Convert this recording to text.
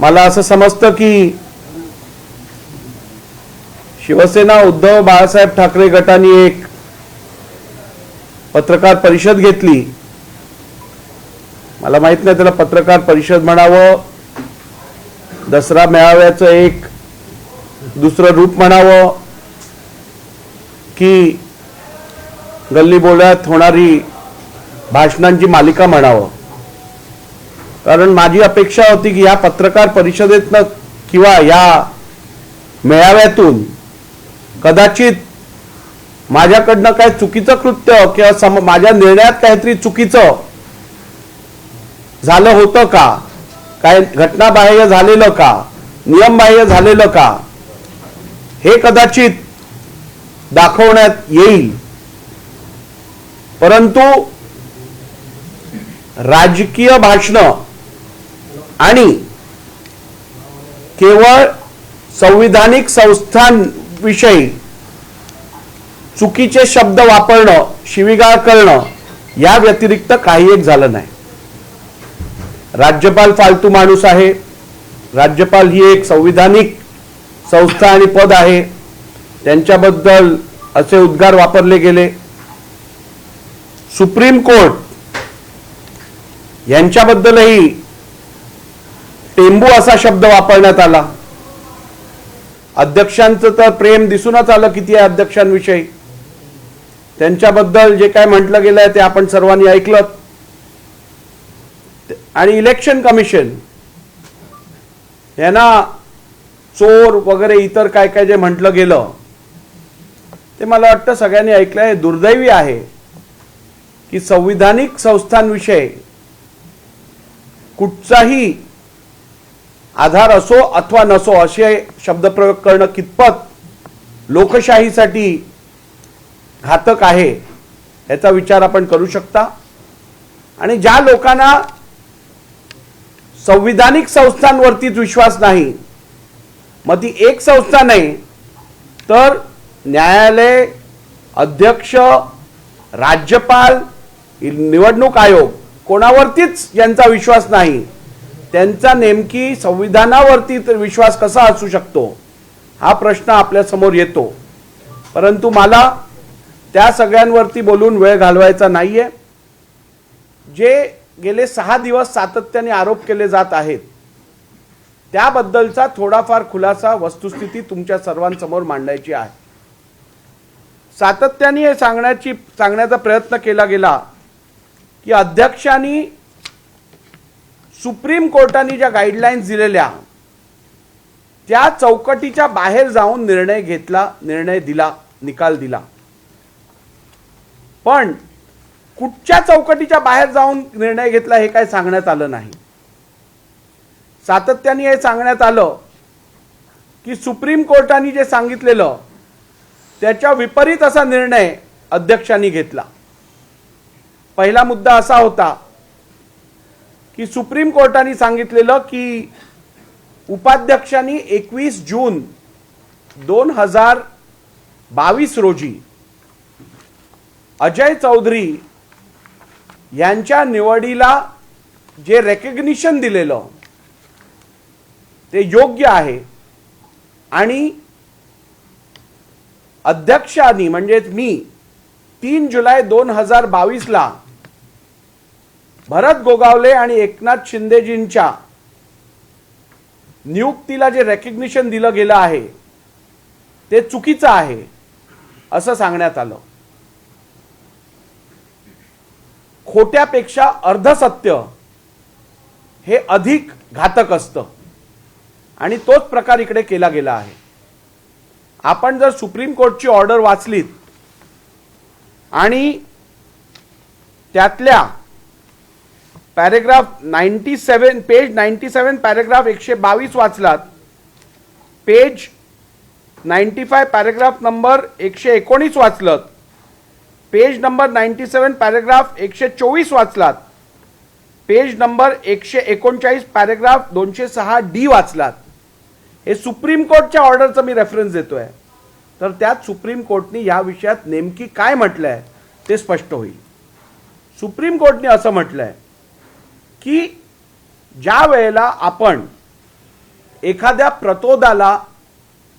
मला असं समजतं की शिवसेना उद्धव बाळासाहेब ठाकरे गटाने एक पत्रकार परिषद घेतली. मला माहीत नाही त्याला पत्रकार परिषद म्हणावं दसरा मेळाव्याचं एक दुसरं रूप म्हणावं की गल्ली बोळ्यात होणारी भाषणांची मालिका म्हणावं. कारण माझी अपेक्षा होती की या पत्रकार परिषदेतनं किंवा या मेळाव्यातून कदाचित माझ्याकडनं काय चुकीचं कृत्य किंवा सम माझ्या निर्णयात काहीतरी चुकीचं झालं होतं का? काय घटनाबाह्य झालेलं का? नियमबाह्य झालेलं का? हे कदाचित दाखवण्यात येईल. परंतु राजकीय भाषणं आणि केवळ संविधानिक संस्थांविषयी चुकीचे शब्द वापरणं शिवीगाळ करणं या व्यतिरिक्त काही एक झालं नाही. राज्यपाल फालतू माणूस आहे. राज्यपाल ही एक संविधानिक संस्था आणि पद आहे. त्यांच्याबद्दल असे उद्गार वापरले गेले. सुप्रीम कोर्ट यांच्याबद्दलही लिंबू असा शब्द वापरण्यात आला. अध्यक्षांचं तर प्रेम दिसूनच आलं किती आहे अध्यक्षांविषयी. त्यांच्याबद्दल जे काय म्हटलं गेलंय ते आपण सर्वांनी ऐकलं आणि इलेक्शन कमिशन यांना चोर वगैरे इतर काय काय जे म्हटलं गेलं ते मला वाटतं सगळ्यांनी ऐकलं आहे दुर्दैवी आहे की संविधानिक संस्थांविषयी कुठचाही आधार असो अथवा नसो असे शब्दप्रयोग करणं कितपत लोकशाहीसाठी घातक आहे याचा विचार आपण करू शकता. आणि ज्या लोकांना संविधानिक संस्थांवरतीच विश्वास नाही मग ती एक संस्था नाही तर न्यायालय अध्यक्ष राज्यपाल निवडणूक आयोग कोणावरतीच यांचा विश्वास नाही. त्यांचा नेमकी संविधानावरती तर विश्वास कसा असू शकतो? हा प्रश्न आपल्यासमोर येतो. परंतु मला त्या सगळ्यांवरती बोलून वेळ घालवायचा नाही आहे जे गेले सहा दिवस सातत्याने आरोप केले जात आहेत त्याबद्दलचा थोडाफार खुलासा वस्तुस्थिती तुमच्या सर्वांसमोर मांडायची आहे. सातत्याने हे सांगण्याची सांगण्याचा प्रयत्न केला गेला की अध्यक्षांनी सुप्रीम कोर्टाने ज्या गाईडलाईन्स दिलेल्या त्या चौकटीच्या बाहेर जाऊन निर्णय घेतला निर्णय दिला निकाल दिला. पण कुठच्या चौकटीच्या बाहेर जाऊन निर्णय घेतला हे काय सांगण्यात आलं नाही. सातत्याने हे सांगण्यात आलं की सुप्रीम कोर्टाने जे सांगितलेलं त्याच्या विपरीत असा निर्णय अध्यक्षांनी घेतला. पहिला मुद्दा असा होता की सुप्रीम कोर्टाने सांगितलेलं की उपाध्यक्षांनी एकवीस जून दोन हजार बावीस रोजी अजय चौधरी यांच्या निवडीला जे रेकग्निशन दिलेलं ते योग्य आहे. आणि अध्यक्षांनी म्हणजेच मी तीन जुलै दोन हजार बावीसला भरत गोगावले आणि एकनाथ शिंदेजींच्या नियुक्तीला जे रेकग्निशन दिलं गेलं आहे ते चुकीचं आहे असं सांगण्यात आलं. खोट्यापेक्षा अर्धसत्य हे अधिक घातक असतं. आणि तोच प्रकार इकडे केला गेला आहे. आपण जर सुप्रीम कोर्टची ऑर्डर वाचलीत आणि त्यातल्या paragraph ninety seven page ninety seven paragraph एकशे बावीस वाचलात. Page ninety five paragraph number एकशे एकोणीस वाचलत. Page number ninety seven paragraph एकशे चोवीस वाचलात. पेज नंबर एकशे एकोणचाळीस पॅरेग्राफ दोनशे सहा डी वाचलात. हे सुप्रीम कोर्टच्या ऑर्डरचं मी रेफरन्स देतोय. तर त्यात सुप्रीम कोर्टने या विषयात नेमकी काय म्हटलंय ते स्पष्ट होईल. सुप्रीम कोर्टने असं म्हटलंय की ज्या वेळेला आपण एखाद्या प्रतोदाला